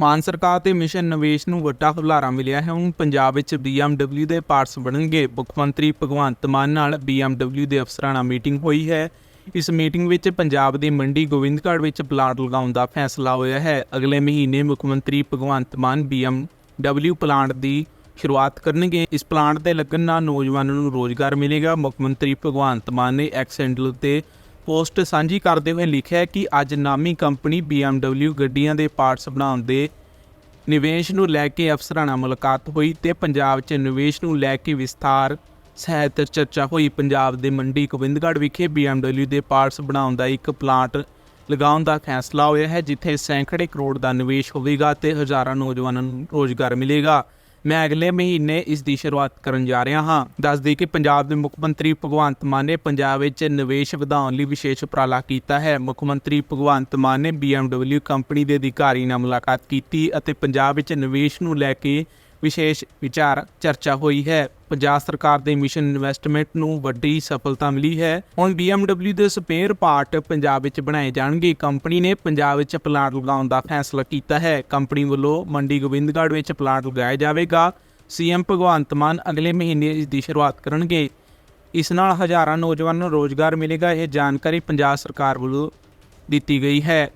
ਮਾਨ ਸਰਕਾਰ ਤੇ ਮਿਸ਼ਨ ਨਿਵੇਸ਼ ਨੂੰ ਵੱਡਾ ਹੁਲਾਰਾ ਮਿਲਿਆ ਹੈ। ਹੁਣ ਪੰਜਾਬ ਵਿੱਚ BMW ਦੇ ਪਾਰਟਸ ਬਣਨਗੇ। ਮੁੱਖ ਮੰਤਰੀ ਭਗਵੰਤ ਮਾਨ ਨਾਲ BMW ਦੇ ਅਫਸਰਾਂ ਨਾਲ ਮੀਟਿੰਗ ਹੋਈ ਹੈ। ਇਸ ਮੀਟਿੰਗ ਵਿੱਚ ਪੰਜਾਬ ਦੇ ਮੰਡੀ ਗੋਬਿੰਦਗੜ੍ਹ ਵਿੱਚ ਪਲਾਂਟ ਲਗਾਉਣ ਦਾ ਫੈਸਲਾ ਹੋਇਆ ਹੈ। ਅਗਲੇ ਮਹੀਨੇ ਮੁੱਖ ਮੰਤਰੀ ਭਗਵੰਤ ਮਾਨ BMW ਪਲਾਂਟ ਦੀ ਸ਼ੁਰੂਆਤ ਕਰਨਗੇ। ਇਸ ਪਲਾਂਟ ਦੇ ਲੱਗਣ ਨਾਲ ਨੌਜਵਾਨਾਂ ਨੂੰ ਰੋਜ਼ਗਾਰ ਮਿਲੇਗਾ। ਮੁੱਖ ਮੰਤਰੀ ਭਗਵੰਤ ਮਾਨ ਨੇ ਐਕਸ ਹੈਂਡਲ ਤੇ ਪੋਸਟ ਸਾਂਝੀ ਕਰਦੇ ਹੋਏ ਲਿਖਿਆ ਕਿ ਅੱਜ ਨਾਮੀ ਕੰਪਨੀ BMW ਗੱਡੀਆਂ ਦੇ ਪਾਰਟਸ ਬਣਾਉਣ ਦੇ ਨਿਵੇਸ਼ ਨੂੰ ਲੈ ਕੇ ਅਫਸਰਾਂ ਨਾਲ ਮੁਲਾਕਾਤ ਹੋਈ ਤੇ ਪੰਜਾਬ 'ਚ ਨਿਵੇਸ਼ ਨੂੰ ਲੈ ਕੇ ਵਿਸਥਾਰ ਸਹਿਤ ਚਰਚਾ ਹੋਈ। ਪੰਜਾਬ ਦੇ ਮੰਡੀ ਗੋਬਿੰਦਗੜ੍ਹ ਵਿਖੇ BMW ਦੇ ਪਾਰਟਸ ਬਣਾਉਣ ਦਾ ਇੱਕ ਪਲਾਂਟ ਲਗਾਉਣ ਦਾ ਫੈਸਲਾ ਹੋਇਆ ਹੈ, ਜਿੱਥੇ ਸੈਂਕੜੇ ਕਰੋੜ ਦਾ ਨਿਵੇਸ਼ ਹੋਵੇਗਾ ਤੇ ਹਜ਼ਾਰਾਂ ਨੌਜਵਾਨਾਂ ਨੂੰ ਰੋਜ਼ਗਾਰ ਮਿਲੇਗਾ। ਮੈਂ ਅਗਲੇ ਮਹੀਨੇ ਇਸ ਦੀ ਸ਼ੁਰੂਆਤ ਕਰਨ ਜਾ ਰਿਹਾ ਹਾਂ। ਦੱਸ ਦਈਏ ਕਿ ਪੰਜਾਬ ਦੇ ਮੁੱਖ ਮੰਤਰੀ ਭਗਵੰਤ ਮਾਨ ਨੇ ਪੰਜਾਬ ਵਿੱਚ ਨਿਵੇਸ਼ ਵਧਾਉਣ ਲਈ ਵਿਸ਼ੇਸ਼ ਉਪਰਾਲਾ ਕੀਤਾ ਹੈ। ਮੁੱਖ ਮੰਤਰੀ ਭਗਵੰਤ ਮਾਨ ਨੇ BMW ਕੰਪਨੀ ਦੇ ਅਧਿਕਾਰੀ ਨਾਲ ਮੁਲਾਕਾਤ ਕੀਤੀ ਅਤੇ ਪੰਜਾਬ ਵਿੱਚ ਨਿਵੇਸ਼ ਨੂੰ ਲੈ ਕੇ ਵਿਸ਼ੇਸ਼ ਵਿਚਾਰ ਚਰਚਾ ਹੋਈ ਹੈ। ਪੰਜਾਬ ਸਰਕਾਰ ਦੇ ਮਿਸ਼ਨ ਇਨਵੈਸਟਮੈਂਟ ਨੂੰ ਵੱਡੀ ਸਫਲਤਾ ਮਿਲੀ ਹੈ। ਹੁਣ BMW ਦੇ ਸਪੇਅਰ ਪਾਰਟ ਪੰਜਾਬ ਵਿੱਚ ਬਣਾਏ ਜਾਣਗੇ। ਕੰਪਨੀ ਨੇ ਪੰਜਾਬ ਵਿੱਚ ਪਲਾਂਟ ਲਗਾਉਣ ਦਾ ਫੈਸਲਾ ਕੀਤਾ ਹੈ। ਕੰਪਨੀ ਵੱਲੋਂ ਮੰਡੀ ਗੋਬਿੰਦਗੜ੍ਹ ਵਿੱਚ ਪਲਾਂਟ ਲਗਾਇਆ ਜਾਵੇਗਾ। ਸੀਐਮ ਭਗਵੰਤ ਮਾਨ ਅਗਲੇ ਮਹੀਨੇ ਇਸ ਦੀ ਸ਼ੁਰੂਆਤ ਕਰਨਗੇ। ਇਸ ਨਾਲ ਹਜ਼ਾਰਾਂ ਨੌਜਵਾਨਾਂ ਨੂੰ ਰੋਜ਼ਗਾਰ ਮਿਲੇਗਾ। ਇਹ ਜਾਣਕਾਰੀ ਪੰਜਾਬ ਸਰਕਾਰ ਵੱਲੋਂ ਦਿੱਤੀ ਗਈ ਹੈ।